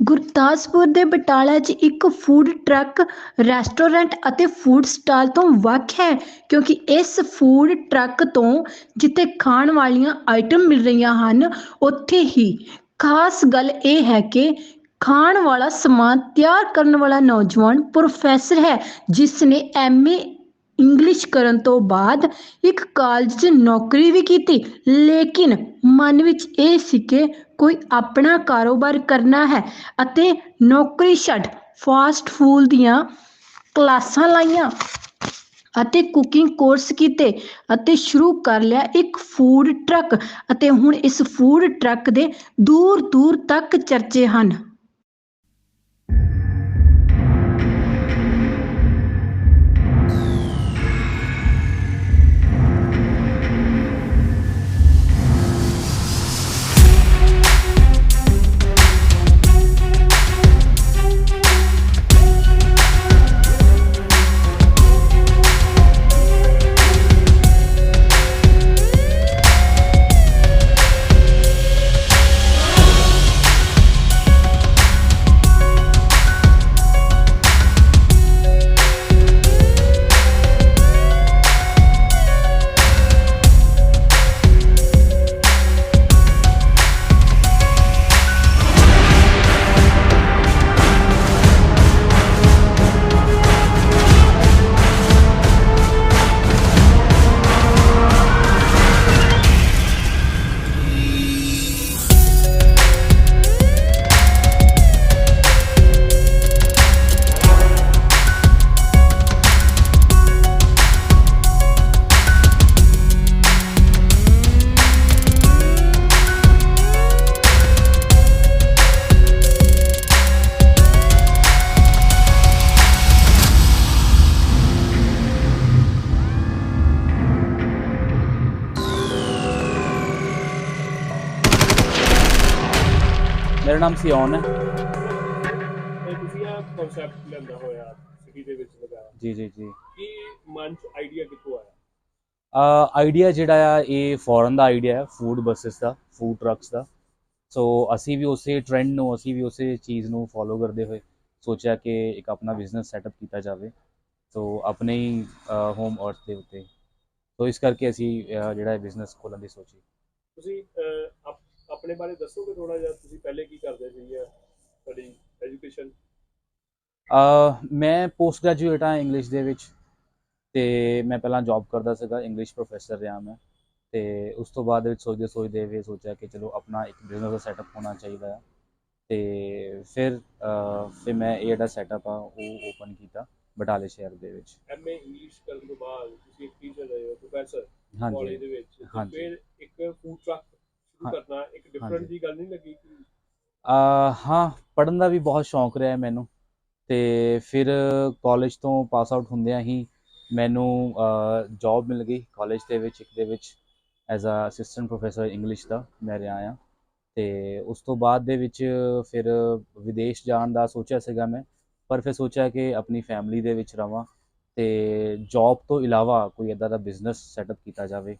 ਗੁਰਦਾਸਪੁਰ ਦੇ ਬਟਾਲਾ 'ਚ ਇੱਕ ਫੂਡ ਟਰੱਕ ਰੈਸਟੋਰੈਂਟ ਅਤੇ ਫੂਡ ਸਟਾਲ ਤੋਂ ਵੱਖ ਹੈ, ਕਿਉਂਕਿ ਇਸ ਫੂਡ ਟਰੱਕ ਤੋਂ ਜਿੱਥੇ ਖਾਣ ਵਾਲੀਆਂ ਆਈਟਮ ਮਿਲ ਰਹੀਆਂ ਹਨ, ਉੱਥੇ ਹੀ ਖਾਸ ਗੱਲ ਇਹ ਹੈ ਕਿ ਖਾਣ ਵਾਲਾ ਸਮਾਨ ਤਿਆਰ ਕਰਨ ਵਾਲਾ ਨੌਜਵਾਨ ਪ੍ਰੋਫੈਸਰ ਹੈ ਜਿਸ ਨੇ ਐਮਏ ਇੰਗਲਿਸ਼ ਕਰਨ ਤੋਂ ਬਾਅਦ ਇੱਕ ਕਾਲਜ 'ਚ ਨੌਕਰੀ ਵੀ ਕੀਤੀ। ਲੇਕਿਨ ਮਨ ਵਿੱਚ ਇਹ ਸੀ ਕਿ ਕੋਈ ਆਪਣਾ ਕਾਰੋਬਾਰ ਕਰਨਾ ਹੈ ਅਤੇ ਨੌਕਰੀ ਛੱਡ ਫਾਸਟ ਫੂਡ ਦੀਆਂ ਕਲਾਸਾਂ ਲਾਈਆਂ ਅਤੇ ਕੁਕਿੰਗ ਕੋਰਸ ਕੀਤੇ ਅਤੇ ਸ਼ੁਰੂ ਕਰ ਲਿਆ ਇੱਕ ਫੂਡ ਟਰੱਕ ਅਤੇ ਹੁਣ ਇਸ ਫੂਡ ਟਰੱਕ ਦੇ ਦੂਰ ਦੂਰ ਤੱਕ ਚਰਚੇ ਹਨ। ਮੇਰਾ ਨਾਮ ਸਿਓਨ ਹੈ। ਤੇ ਤੁਸੀਂ ਆ ਕਨਸੈਪਟ ਲੈਂਦਾ ਹੋਇਆ ਸਿਟੀ ਦੇ ਵਿੱਚ ਲਗਾਇਆ। ਜੀ ਜੀ ਜੀ। ਕੀ ਮਨ ਚ ਆਈਡੀਆ ਕਿੱਥੋਂ ਆਇਆ? ਆ ਆਈਡੀਆ ਜਿਹੜਾ ਆ ਇਹ ਫੋਰਨ ਦਾ ਆਈਡੀਆ ਹੈ ਫੂਡ ਬੱਸਸ ਦਾ ਫੂਡ ਟਰੱਕਸ ਦਾ। ਸੋ ਅਸੀਂ ਵੀ ਉਸੇ ਟ੍ਰੈਂਡ ਨੂੰ ਅਸੀਂ ਵੀ ਉਸੇ ਚੀਜ਼ ਨੂੰ ਫੋਲੋ ਕਰਦੇ ਹੋਏ ਸੋਚਿਆ ਕਿ ਇੱਕ ਆਪਣਾ ਬਿਜ਼ਨਸ ਸੈਟਅਪ ਕੀਤਾ ਜਾਵੇ। ਸੋ ਆਪਣੇ ਹੀ ਹੋਮ ਅਰਥ ਦੇ ਉੱਤੇ। ਸੋ ਇਸ ਕਰਕੇ ਅਸੀਂ ਜਿਹੜਾ ਬਿਜ਼ਨਸ ਖੋਲ੍ਹਣ ਦੀ ਸੋਚੀ। ਤੁਸੀਂ ਆਪਣੇ ਬਾਰੇ ਦੱਸੋਗੇ ਥੋੜਾ ਜਿਹਾ? ਤੁਸੀਂ ਪਹਿਲੇ ਕੀ ਕਰਦੇ ਸੀ ਜਾਂ ਤੁਹਾਡੀ ਐਜੂਕੇਸ਼ਨ ਮੈਂ ਪੋਸਟ ਗ੍ਰੈਜੂਏਟ ਹਾਂ ਇੰਗਲਿਸ਼ ਦੇ ਵਿੱਚ ਤੇ ਮੈਂ ਪਹਿਲਾਂ ਜੌਬ ਕਰਦਾ ਸੀਗਾ ਇੰਗਲਿਸ਼ ਪ੍ਰੋਫੈਸਰ ਰਿਹਾ ਮੈਂ ਤੇ ਉਸ ਤੋਂ ਬਾਅਦ ਵਿੱਚ ਸੋਚਦੇ ਸੋਚਦੇ ਵੀ ਸੋਚਿਆ ਕਿ ਚਲੋ ਆਪਣਾ ਇੱਕ ਬਿਜ਼ਨਸ ਦਾ ਸੈਟਅਪ ਹੋਣਾ ਚਾਹੀਦਾ ਆ ਤੇ ਫਿਰ ਫਿਰ ਮੈਂ ਇਹ ਜਿਹੜਾ ਸੈਟਅਪ ਆ ਉਹ ਓਪਨ ਕੀਤਾ ਬਟਾਲੇ ਸ਼ਹਿਰ ਦੇ ਵਿੱਚ। ਐਮਏ ਇੰਗਲਿਸ਼ ਕਰਨ ਤੋਂ ਬਾਅਦ ਤੁਸੀਂ ਇੱਕ ਟੀਚਰ ਰਹੇ ਹੋ ਪ੍ਰੋਫੈਸਰ ਕਾਲਜ ਦੇ ਵਿੱਚ। ਫਿਰ ਇੱਕ ਫੂਡ ਟਰੱਕ ਸ਼ੁਰੂ ਹਾਂ। ਕਰਨਾ ਇੱਕ ਡਿਫਰੈਂਟ ਹਾਂਜੀ। ਦੀ ਗੱਲ ਨਹੀਂ ਲੱਗੀ ਕਿ ਅਹ, ਹਾਂ ਪੜ੍ਹਨ ਦਾ ਵੀ ਬਹੁਤ ਸ਼ੌਂਕ ਰਿਹਾ ਮੈਨੂੰ ਤੇ ਫਿਰ ਕਾਲਜ ਤੋਂ ਪਾਸ ਆਊਟ ਹੁੰਦਿਆਂ ਹੀ ਮੈਨੂੰ ਜੌਬ ਮਿਲ ਗਈ ਕਾਲਜ ਦੇ ਵਿੱਚ ਇੱਕ ਦੇ ਵਿੱਚ as a assistant professor English ਦਾ ਮੈਂ ਰਿਹਾ ਆ ਤੇ ਉਸ ਤੋਂ ਬਾਅਦ ਦੇ ਵਿੱਚ ਫਿਰ ਵਿਦੇਸ਼ ਜਾਣ ਦਾ ਸੋਚਿਆ ਸੀਗਾ ਮੈਂ ਪਰ ਫਿਰ ਸੋਚਿਆ ਕਿ ਆਪਣੀ ਫੈਮਿਲੀ ਦੇ ਵਿੱਚ ਰਵਾਂ ਤੇ ਜੌਬ ਤੋਂ ਇਲਾਵਾ ਕੋਈ ਇਦਾਂ ਦਾ ਬਿਜ਼ਨਸ ਸੈਟਅਪ ਕੀਤਾ ਜਾਵੇ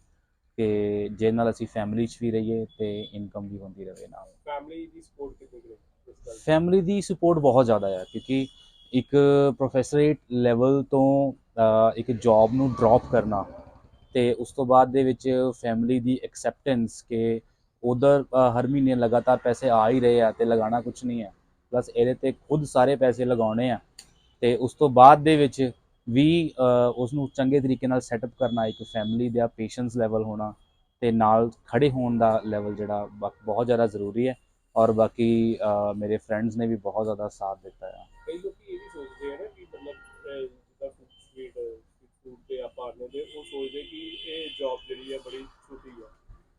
ਕਿ ਜਿਹਦੇ ਨਾਲ ਅਸੀਂ ਫੈਮਿਲੀ 'ਚ ਵੀ ਰਹੀਏ ਤੇ ਇਨਕਮ ਵੀ ਹੁੰਦੀ ਰਹੇ ਨਾਲ। ਫੈਮਿਲੀ ਦੀ ਸਪੋਰਟ ਕਿੰਨੀ ਕੁ ਦੀ? ਫੈਮਿਲੀ ਦੀ ਸਪੋਰਟ ਬਹੁਤ ਜ਼ਿਆਦਾ ਹੈ ਕਿਉਂਕਿ ਇੱਕ ਪ੍ਰੋਫੈਸਰੇਟ ਲੈਵਲ ਤੋਂ ਇੱਕ ਜੌਬ ਨੂੰ ਡ੍ਰੌਪ ਕਰਨਾ ਤੇ ਉਸ ਤੋਂ ਬਾਅਦ ਦੇ ਵਿੱਚ ਫੈਮਿਲੀ ਦੀ ਐਕਸੈਪਟੈਂਸ ਕਿ ਉਧਰ ਹਰ ਮਹੀਨੇ ਲਗਾਤਾਰ ਪੈਸੇ ਆ ਹੀ ਰਹੇ ਆ ਤੇ ਲਗਾਉਣਾ ਕੁਝ ਨਹੀਂ ਹੈ ਬਸ ਇਹਦੇ ਤੇ ਖੁਦ ਸਾਰੇ ਪੈਸੇ ਲਗਾਉਣੇ ਆ ਤੇ ਉਸ ਤੋਂ ਬਾਅਦ ਦੇ ਵਿੱਚ ਵੀ ਅਹ, ਉਸ ਨੂੰ ਚੰਗੇ ਤਰੀਕੇ ਨਾਲ ਸੈਟਅਪ ਕਰਨਾ ਇੱਕ ਫੈਮਿਲੀ ਦਾ ਪੇਸ਼ੈਂਸ ਲੈਵਲ ਹੋਣਾ ਤੇ ਨਾਲ ਖੜੇ ਹੋਣ ਦਾ ਲੈਵਲ ਜਿਹੜਾ ਬਹੁਤ ਜ਼ਿਆਦਾ ਜ਼ਰੂਰੀ ਹੈ ਔਰ ਬਾਕੀ ਮੇਰੇ ਫਰੈਂਡਸ ਨੇ ਵੀ ਬਹੁਤ ਜ਼ਿਆਦਾ ਸਾਥ ਦਿੱਤਾ ਹੈ ਕਈ ਲੋਕ ਇਹ ਵੀ ਸੋਚਦੇ ਆ ਨਾ ਕਿ ਮਤਲਬ ਅਹ, ਜਿੱਦਾਂ ਸਟਰੀਟ ਫੂਡ ਤੇ ਆਪਾਂ ਆਉਂਦੇ ਤੇ ਉਹ ਸੋਚਦੇ ਕਿ ਇਹ ਜੌਬ ਜਿਹੜੀ ਹੈ ਬੜੀ ਛੋਟੀ ਹੈ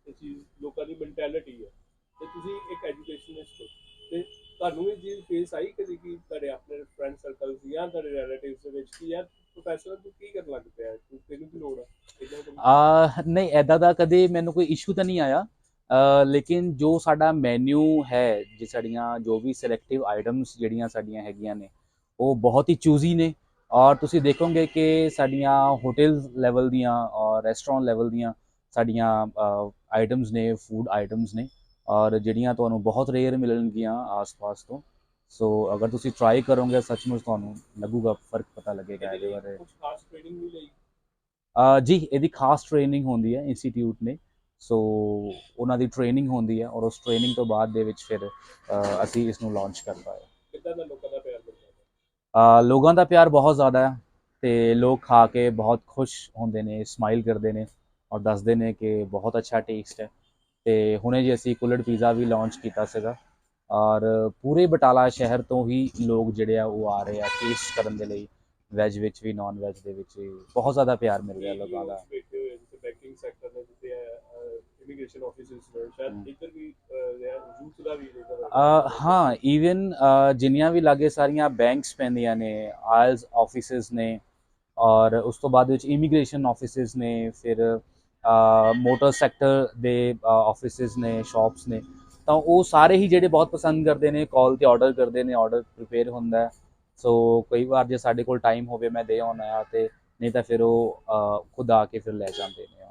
ਇਹ ਚੀਜ਼ ਲੋਕਾਂ ਦੀ ਮੈਂਟੈਲਿਟੀ ਹੈ ਤੇ ਤੁਸੀਂ ਇੱਕ ਐਜੂਕੇਸ਼ਨਿਸਟ ਹੋ ਤੇ ਤੁਹਾਨੂੰ ਇਹ ਚੀਜ਼ ਫੇਸ ਆਈ ਕਦੀ ਕਿ ਤੁਹਾਡੇ ਆਪਣੇ ਫਰੈਂਡ ਸਰਕਲ ਜਾਂ ਤੁਹਾਡੇ ਰਿਲੇਟਿਵਸ ਦੇ ਵਿੱਚ ਕਿ ਯਾਰ ਪ੍ਰੋਫੈਸਰ ਤੂੰ ਕੀ ਕਰਨ ਲੱਗ ਪਿਆ? ਤੂੰ ਤੈਨੂੰ ਕੀ ਲੋੜ ਆ? ਨਹੀਂ ਐਦਾਂ ਦਾ ਕਦੇ ਮੈਨੂੰ ਕੋਈ ਇਸ਼ੂ ਤਾਂ ਨਹੀਂ ਆਇਆ। ਲੇਕਿਨ ਜੋ ਸਾਡਾ ਮੈਨੂ ਹੈ, ਜੇ ਸਾਡੀਆਂ ਜੋ ਵੀ ਸਿਲੈਕਟਿਵ ਆਈਟਮਸ ਜਿਹੜੀਆਂ ਸਾਡੀਆਂ ਹੈਗੀਆਂ ਨੇ, ਉਹ ਬਹੁਤ ਹੀ ਚੂਜ਼ੀ ਨੇ। ਔਰ ਤੁਸੀਂ ਦੇਖੋਗੇ ਕਿ ਸਾਡੀਆਂ ਹੋਟਲ ਲੈਵਲ ਦੀਆਂ ਔਰ ਰੈਸਟੋਰੈਂਟ ਲੈਵਲ ਦੀਆਂ ਸਾਡੀਆਂ ਆਈਟਮਸ ਨੇ ਫੂਡ ਆਈਟਮਸ ਨੇ। ਔਰ ਜਿਹੜੀਆਂ ਤੁਹਾਨੂੰ ਬਹੁਤ ਰੇਅਰ ਮਿਲਣਗੀਆਂ ਆਸ-ਪਾਸ ਤੋਂ। ਸੋ ਅਗਰ ਤੁਸੀਂ ਟਰਾਈ ਕਰੋਗੇ ਸੱਚਮੁੱਚ ਤੁਹਾਨੂੰ ਲੱਗੂਗਾ ਫ਼ਰਕ ਪਤਾ ਲੱਗੇਗਾ ਇਹਦੇ ਬਾਰੇ। ਕੁਝ ਖਾਸ ਟ੍ਰੇਨਿੰਗ ਵੀ ਲਈ? ਅ, ਜੀ ਇਹਦੀ ਖਾਸ ਟ੍ਰੇਨਿੰਗ ਹੁੰਦੀ ਹੈ ਇੰਸਟੀਚਿਊਟ ਨੇ। ਸੋ ਉਹਨਾਂ ਦੀ ਟ੍ਰੇਨਿੰਗ ਹੁੰਦੀ ਹੈ ਔਰ ਉਸ ਟ੍ਰੇਨਿੰਗ ਤੋਂ ਬਾਅਦ ਦੇ ਵਿੱਚ ਫਿਰ ਅਸੀਂ ਇਸ ਨੂੰ ਲਾਂਚ ਕਰਦਾ ਹੈ। ਕਿੱਦਾਂ ਦਾ ਲੋਕਾਂ ਦਾ ਪਿਆਰ ਮਿਲਦਾ ਲੋਕਾਂ ਦਾ ਪਿਆਰ ਬਹੁਤ ਜ਼ਿਆਦਾ ਹੈ ਤੇ ਲੋਕ ਖਾ ਕੇ ਬਹੁਤ ਖੁਸ਼ ਹੁੰਦੇ ਨੇ ਸਮਾਈਲ ਕਰਦੇ ਨੇ ਔਰ ਦੱਸਦੇ ਨੇ ਕਿ ਬਹੁਤ ਅੱਛਾ ਟੇਸਟ ਹੈ। ਤੇ ਹੁਣੇ ਜੀ ਅਸੀਂ ਕੁਲੜ ਪੀਜ਼ਾ ਵੀ ਲਾਂਚ ਕੀਤਾ ਸੀਗਾ। ਔਰ ਪੂਰੇ ਬਟਾਲਾ ਸ਼ਹਿਰ ਤੋਂ ਹੀ ਲੋਕ ਜਿਹੜੇ ਆ ਉਹ ਆ ਰਹੇ ਆ ਟੇਸਟ ਕਰਨ ਦੇ ਲਈ। ਵੈਜ ਵਿੱਚ ਵੀ ਨਾਨ ਵੈਜ ਦੇ ਵਿੱਚ ਬਹੁਤ ਜ਼ਿਆਦਾ ਪਿਆਰ ਮਿਲ ਰਿਹਾ ਲੋਕਾਂ ਦਾ। ਬੈਠੇ ਹੋਏ ਜਿੱਥੇ ਬੈਂਕਿੰਗ ਸੈਕਟਰ ਨੇ ਜਿੱਥੇ ਇਮੀਗ੍ਰੇਸ਼ਨ ਆਫਿਸਿਸ ਨੇ ਹਮ। ਸ਼ਾਇਦ ਇੱਧਰ ਵੀ ਯੂਥ ਦਾ ਵੀ ਇੱਧਰ ਅ, ਹਾਂ ਈਵਨ ਜਿੰਨੀਆਂ ਵੀ ਲਾਗੇ ਸਾਰੀਆਂ ਬੈਂਕਸ ਪੈਂਦੀਆਂ ਨੇ ਆਇਲਸ ਆਫਿਸਿਸ ਨੇ ਔਰ ਉਸ ਤੋਂ ਬਾਅਦ ਵਿੱਚ ਇਮੀਗ੍ਰੇਸ਼ਨ ਆਫਿਸਿਸ ਨੇ ਫਿਰ ਮੋਟਰ ਸੈਕਟਰ ਦੇ ਆਫਿਸਿਸ ਨੇ ਸ਼ਾਪਸ ਨੇ, ਤਾਂ ਉਹ ਸਾਰੇ ਹੀ ਜਿਹੜੇ ਬਹੁਤ ਪਸੰਦ ਕਰਦੇ ਨੇ ਕਾਲ ਤੇ ਆਰਡਰ ਕਰਦੇ ਨੇ ਆਰਡਰ ਪ੍ਰਿਪੇਅਰ ਹੁੰਦਾ ਸੋ ਕਈ ਵਾਰ ਜੇ ਸਾਡੇ ਕੋਲ ਟਾਈਮ ਹੋਵੇ, ਮੈਂ ਦੇ ਆਉਣਾ ਆ ਤੇ ਨਹੀਂ ਤਾਂ ਫਿਰ ਉਹ ਖੁਦ ਆ ਕੇ ਫਿਰ ਲੈ ਜਾਂਦੇ ਨੇ